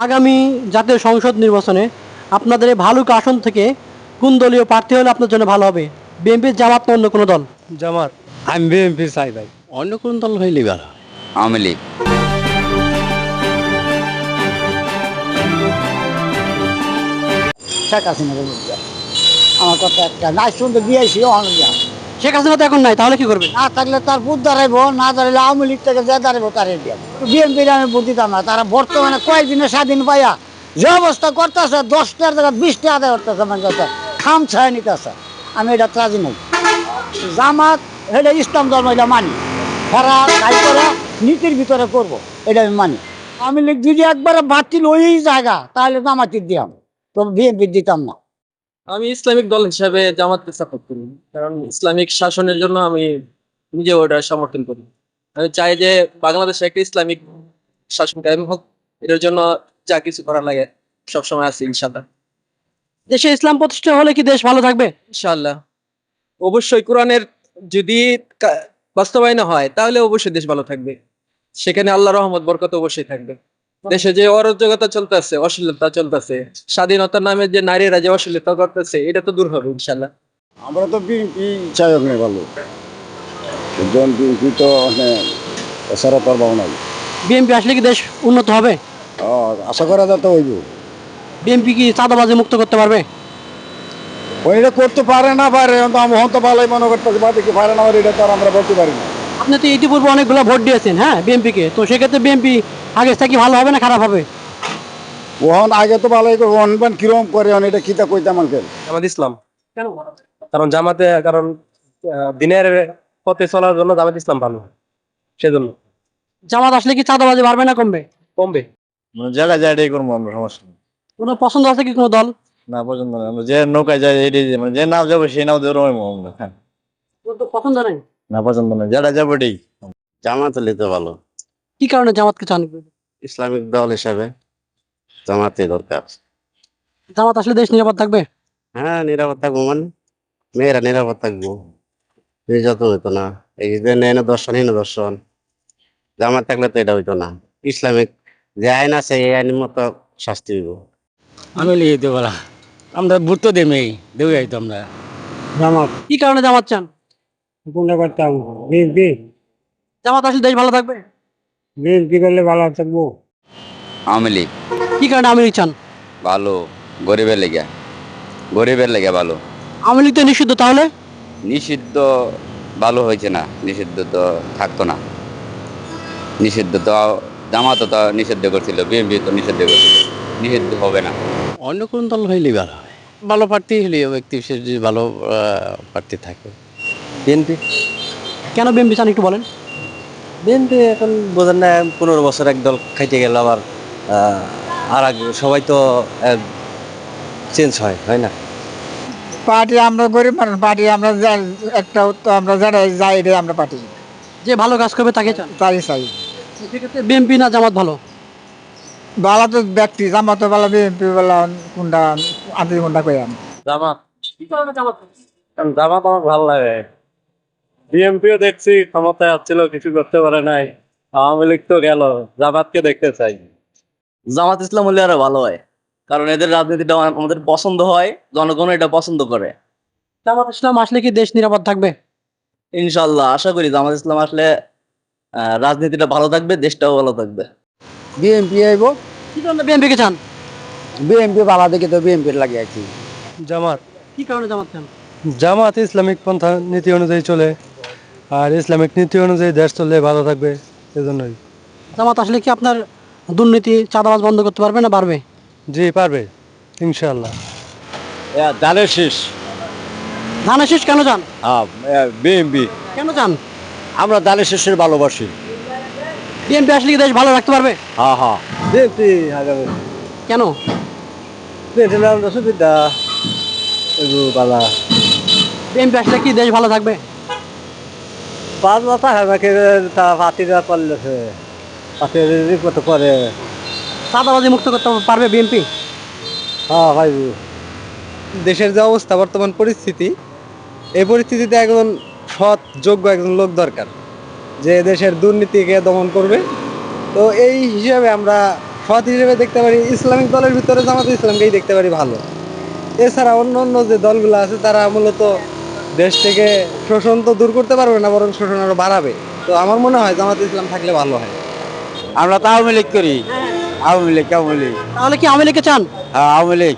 আগামী জাতীয় সংসদ নির্বাচনে আপনাদের এই ভালুক আসন থেকে কোন দলীয় প্রার্থী হলে আপনার জন্য ভালো হবে? বিএনপি জামাত না অন্য কোনো দল? জামাত। আমি বিএনপি চাই ভাই। অন্য কোন দল হইলে ভালো আওয়ামী লীগ। শেখ হাসিনা আমার কথা একটা নাই শুনতে দিয়েছি অনেক শেখ হাসিনা তো এখন নাই, তাহলে কি করবে? না থাকলে তার ভোট দাঁড়াইব, না দাঁড়াইলে আওয়ামী লীগ থেকে যে দাঁড়াইব তারে দিয়ে বিএনপির আমি ভোট দিতাম না, তারা বর্তমানে কয়েকদিনে স্বাধীন পাইয়া যে অবস্থা করতেছে দশটার জায়গায় বিশটা আদায় করতেছে কাছে খাম ছায় নিতেছে। আমি এটা রাজি নাই। জামাত, এটা ইসলাম ধর্ম, এটা মানি। হেরা তাই করে নীতির ভিতরে করব, এটা আমি মানি। লীগ যদি একবারে বাতিল ওই জায়গা, তাহলে জামাতির দিয়াম তো বিএনপি দিতাম না। আমি ইসলামিক দল হিসাবে জামাতকে সাপোর্ট করি। কারণ ইসলামিক শাসনের জন্য আমি নিজে ওটা সমর্থন করি। আমি চাই যে বাংলাদেশে একটা ইসলামিক শাসন কায়েম হোক। এটার জন্য যা কিছু করা লাগে সবসময় আছে ইনশাল্লাহ দেশে ইসলাম প্রতিষ্ঠা হলে কি দেশ ভালো থাকবে? ইনশাল্লাহ অবশ্যই কোরআনের যদি বাস্তবায়ন হয় তাহলে অবশ্যই দেশ ভালো থাকবে। সেখানে আল্লাহ রহমত বরকত অবশ্যই থাকবে। দেশে যে অরাজকতা চলতেছে অশ্লীলতা চলতেছে স্বাধীনতার নামে যে নারীরা যে অশ্লীলতা করতেছে এটা তো দূর হবে ইনশাল্লাহ। আমরা তো বিএনপি চাই ওখানে ভালো। জন বিএনপি তো মানে এছাড়া তো আর ভালো নাই। বিএনপি আসলে কি দেশ উন্নত হবে? আশা করা যায় তো হইব। বিএনপি কি চাঁদাবাজি মুক্ত করতে পারবে? ওইটা করতে পারে না পারে কিন্তু আমি হয়তো ভালোই মনে করতেছি বাদে কি পারে না পারে এটা তো আর আমরা বলতে পারি না। আপনি তো ইতিপূর্বে অনেকগুলো ভোট দিয়েছেন হ্যাঁ বিএনপিকে? তো সেক্ষেত্রে বিএনপি আগে থেকে ভালো হবে না খারাপ হবে? ওহন আগে তো ভালোই করে ওহন কিরম করে ওহন এটা কিতা কইতাম আঙ্কেল জামাত ইসলাম। কেন? কারণ জামাতে কারণ দিনের পথে চলার জন্য জামাত ইসলাম ভালো। সেজন্য। জামাত আসলে কি চাঁদাবাজি বাড়বে না কমবে? কমবে। মানে জায়গা যায় এটাই করব আমরা সমস্যা নেই। কোনো পছন্দ আছে কি কোনো দল? না পছন্দ না আমরা যে নৌকায় যাই এটাই যে- মানে যে নাও যাব সেই নাও দেবো আমরা হ্যাঁ। কোনো তো পছন্দ নেই? না পছন্দ না যেটা যাব এটাই জামাত হলে তো ভালো। কি কারণে জামাতকে চান ইসলামিক দল হিসাবে জামাতে দরকার। জামাত আসলে দেশ নিরাপদ থাকবে? হ্যাঁ নিরাপদ থাকব মানে। মেয়েরা নিরাপদ থাকব। নির্যাতন হইতো না। এই যে নেন দর্শন হীন দর্শন। জামাত থাকলে তো এটা হইতো না। ইসলামিক যে আইন আছে এই আইনের মতো শাস্তি হইব। আমি লিখে দেবো আমরা ভোট তো দেমেই দেবো তো আমরা। জামাত কি কারণে জামাত চান? কোনটা করতাম বিএনপি জামাত আসলে দেশ ভালো থাকবে। বিএনপি করলে ভালো থাকব? আওয়ামী লীগ। কি কারণে আওয়ামী লীগ চান? ভালো গরিবের লেগে। গরিবের লেগে ভালো। আওয়ামী লীগ তো নিষিদ্ধ তাহলে? নিষিদ্ধ ভালো হয়েছে না। নিষিদ্ধ তো থাকতো না। নিষিদ্ধ তো জামাতও তো নিষিদ্ধ করছিল বিএনপি তো নিষিদ্ধ করছিল। নিষিদ্ধ হবে না। অন্য কোন দল হইলে ভালো হয়? ভালো প্রার্থী হইলে ব্যক্তি বিশেষ যদি ভালো প্রার্থী থাকে। বিএনপি কেন বিএনপি চান একটু বলেন? বিএনপি এখন বোঝেন না পনেরো বছর এক দল খাইতে গেল আবার আর আগে সবাই তো চেঞ্জ হয় হয় না? পার্টি আমরা গরিব মানুষ পার্টি আমরা যা- একটা তো আমরা যারা যাই রে আমরা পার্টি। যে ভালো কাজ করবে তাকে চান? তাই চাই সেক্ষেত্রে বিএনপি না জামাত ভালো? বালা তো ব্যক্তি জামাতো বালা বিএনপি বালা কোনটা আমি কোনটা কই আমি জামাত। কি কারণে জামাত জামাত আমার ভালো লাগে। বিএনপিও দেখছি ক্ষমতায় আসছিল কিছু করতে পারে নাই। আওয়ামী লীগ তো গেল জামাতকে দেখতে চাই। জামাত ইসলাম হলে আরও ভালো হয় কারণ এদের রাজনীতিটা আমাদের পছন্দ হয় জনগণ এটা পছন্দ করে। জামাত ইসলাম আসলে কি দেশ নিরাপদ থাকবে? ইনশাল্লাহ আশা করি জামাত ইসলাম আসলে আহ, রাজনীতিটা ভালো থাকবে দেশটাও ভালো থাকবে। বিএনপি আইব। কি কারণে বিএনপিকে চান? বিএনপি বালা দেখে তো বিএনপির লাগে আছি। জামাত। কি কারণে জামাত চান? জামাত ইসলামিক পন্থা নীতি অনুযায়ী চলে। আর ইসলামিক নীতি অনুযায়ী দেশ চললে ভালো থাকবে এজন্যই। জামাত আসলে কি আপনার দুর্নীতি চাঁদাবাজ বন্ধ করতে পারবে না পারবে জি পারবে ইনশাল্লাহ দানের শেষ। ধানের শেষ কেন চান বিএনপি। কেন চান আমরা দানের শেষের ভালোবাসি। বিএনপি আসলে কি দেশ ভালো রাখতে পারবে? হ্যাঁ হ্যাঁ বিএনপি আগামী কেন? বিএনপি সুবিধা এগুলো বালা। বিএনপি আসলে কি দেশ ভালো থাকবে? পাঁচ বছর আমাকে তা পাতিরা করলেছে পাতির কত করে। চাঁদাবাজি মুক্ত করতে পারবে বিএনপি? হ্যাঁ ভাই। দেশের যে অবস্থা বর্তমান পরিস্থিতি এই পরিস্থিতিতে একজন সৎ যোগ্য একজন লোক দরকার যে দেশের দুর্নীতিকে দমন করবে। তো এই হিসাবে আমরা সৎ হিসেবে দেখতে পারি ইসলামিক দলের ভিতরে জামাত ইসলামকেই দেখতে পারি ভালো। এছাড়া অন্য অন্য যে দলগুলো আছে তারা মূলত দেশ থেকে শোষণ তো দূর করতে পারবে না বরং শোষণ আরও বাড়াবে। তো আমার মনে হয় জামাত ইসলাম থাকলে ভালো হয়। আমরা তো আওয়ামী লীগ করি। আওয়ামী লীগ আওয়ামী লীগ। তাহলে কি আওয়ামী লীগকে চান? হ্যাঁ আওয়ামী লীগ।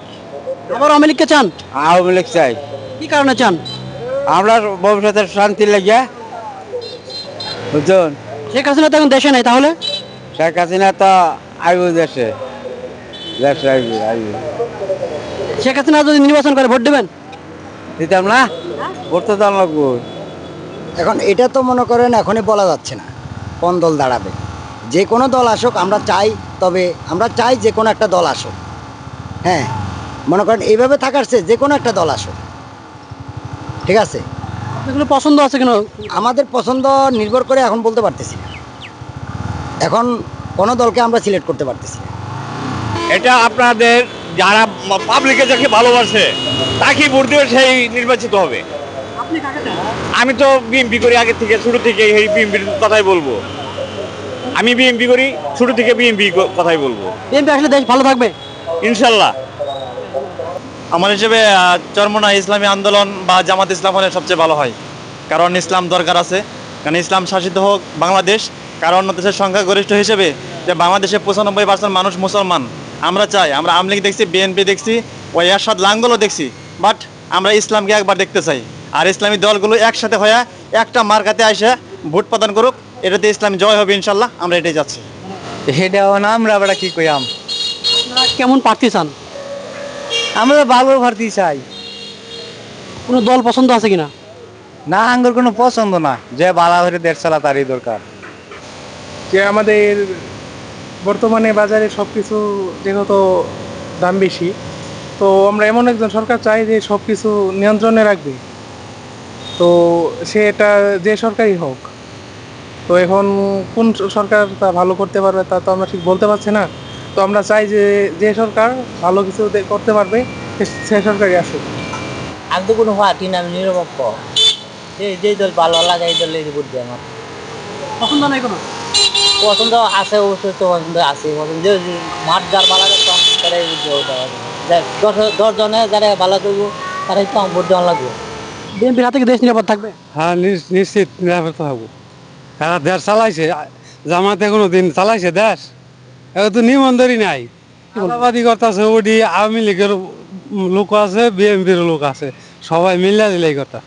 আবার আওয়ামী লীগকে চান? আওয়ামী লীগ চাই। কি কারণে চান? আমরা ভবিষ্যতের শান্তি লেগে বুঝছেন? শেখ হাসিনা তো এখন দেশে নাই তাহলে? শেখ হাসিনা তো আইব দেশে। দেশে আইব আইব। শেখ হাসিনা যদি নির্বাচন করে ভোট দেবেন? দিতাম না? করতে তো লাগবো। এখন এটা তো মনে করেন এখনই বলা যাচ্ছে না কোন দল দাঁড়াবে। যে কোনো দল আসুক আমরা চাই তবে আমরা চাই যে কোনো একটা দল আসুক। হ্যাঁ মনে করেন এইভাবে থাকার চেয়ে যে কোনো একটা দল আসুক। ঠিক আছে? এগুলো পছন্দ আছে কেন? আমাদের পছন্দ নির্ভর করে এখন বলতে পারতেছি না। এখন কোনো দলকে আমরা সিলেক্ট করতে পারতেছি না। এটা আপনাদের যারা পাবলিকে যাকে ভালোবাসে তাকে ভোট দেবে সেই নির্বাচিত হবে। আমি তো বিএমপি করি আগে থেকে শুরু থেকে এই বিএমপির কথাই বলব। আমি বিএমপি করি শুরু থেকে বিএমপি কথাই বলব। বিএনপি আসলে দেশ ভালো থাকবে? ইনশাল্লাহ। আমার হিসেবে চরমনা ইসলামী আন্দোলন বা জামাত ইসলাম হলে সবচেয়ে ভালো হয়। কারণ ইসলাম দরকার আছে। কারণ ইসলাম শাসিত হোক বাংলাদেশ কারণ অন্য দেশের সংখ্যাগরিষ্ঠ হিসেবে যে বাংলাদেশে পঁচানব্বই পার্সেন্ট মানুষ মুসলমান। আমরা চাই আমরা আওয়ামী লীগ দেখছি বিএনপি দেখছি ওই এরশাদ লাঙ্গলও দেখছি বাট আমরা ইসলামকে একবার দেখতে চাই। আর ইসলামী দলগুলো একসাথে হয়ে একটা মার্কাতে এসে ভোট প্রদান করুক এটাতে ইসলাম জয় হবে ইনশাল্লাহ আমরা এটাই যাচ্ছি এটাও না আমরা আবার কি কইয়াম আপনারা কেমন প্রার্থী চান? আমরা ভালো ভর্তি চাই। কোনো দল পছন্দ আছে কিনা? না আঙ্গুর কোনো পছন্দ না যে বালা হয়ে দেড় সালা তারই দরকার। যে আমাদের বর্তমানে বাজারে সব কিছু যেহেতু দাম বেশি তো আমরা এমন একজন সরকার চাই যে সব কিছু নিয়ন্ত্রণে রাখবে। তো সে এটা যে সরকারই হোক। তো এখন কোন সরকার তা ভালো করতে পারবে তা তো আমরা ঠিক বলতে পারছি না। তো আমরা চাই যে যে সরকার ভালো কিছু করতে পারবে সে- সরকারই আসুক। আর তো কোনো পার্টি না আমি নিরপেক্ষ। যে যে দল ভালো লাগে এই দলে ভোট দেয় আমার। পছন্দ নাই কোনো? পছন্দ আছে অবশ্যই তো পছন্দ আছে পছন্দ মাঠ যার ভালো লাগে তখন তারাই ভোট দেওয়া দশ দশ জনে যারা ভালো করব তারাই তো ভোট দেওয়া লাগবে। বিএনপির হাতে কি দেশ নিরাপদ থাকবে? হ্যাঁ নিশ্চিত নিরাপদ হব তারা দেশ চালাইছে জামাতে কোনো দিন চালাইছে দেশ। এত তো নিমন্ত্রী নাই। চাঁদাবাদি করতেছে ওডি আওয়ামী লীগের লোক আছে বিএনপির লোক আছে। সবাই মিলিয়ে দিলে এই কথা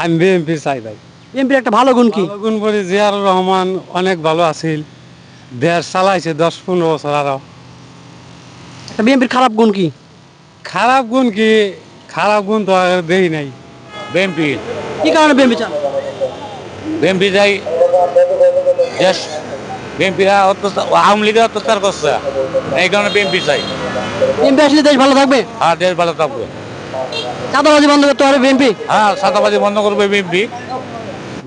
আমি বিএনপি চাই ভাই। বিএনপির একটা ভালো গুণ কি? গুণ পরি জিয়ার রহমান অনেক ভালো আছিল। দেশ চালাইছে দশ পনেরো বছর আরও। একটা বিএনপির খারাপ গুণ কি? খারাপ গুণ কি? খারাপ গুণ তো আর দেই নাই। বিএনপি। কি কারণে বিএনপি চান বিএনপি যাই দেশ বিএনপিরা অত্যাচার আওয়ামী লীগের অত্যাচার করছে। এই কারণে বিএনপি চাই। বিএনপি আসলে দেশ ভালো থাকবে? আর দেশ ভালো থাকবে। চাঁদাবাজি বন্ধ করতে পারবে বিএনপি? হ্যাঁ সাদাবাজি বন্ধ করবে বিএনপি।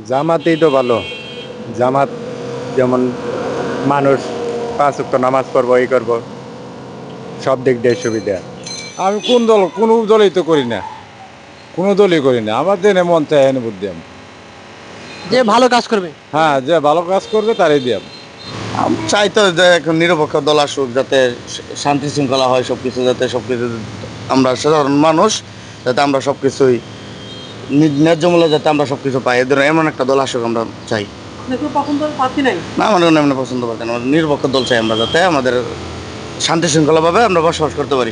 জামাতেই তো ভালো। জামাত যেমন মানুষ পাঁচ উক্ত নামাজ পড়ব এই করব। সব দিক দিয়ে সুবিধা। আমি কোন দল কোনো দলই তো করি না। কোনো দলই করি না। আমার দেনে মন চায় এনে বুদ্ধি আমি যে ভালো কাজ করবে। হ্যাঁ যে ভালো কাজ করবে তারই দিয়াম। চাই তো যে এখন নিরপেক্ষ দল আসুক যাতে শান্তি শৃঙ্খলা হয় সব কিছু যাতে সব কিছু আমরা সাধারণ মানুষ যাতে আমরা সব কিছুই ন্যায্য মূল্য যাতে আমরা সব কিছু পাই এদের এমন একটা দল আসুক আমরা চাই। না আমার এমন পছন্দ পাচ্ছি না নিরপেক্ষ দল চাই আমরা যাতে আমাদের শান্তি শৃঙ্খলাভাবে আমরা বসবাস করতে পারি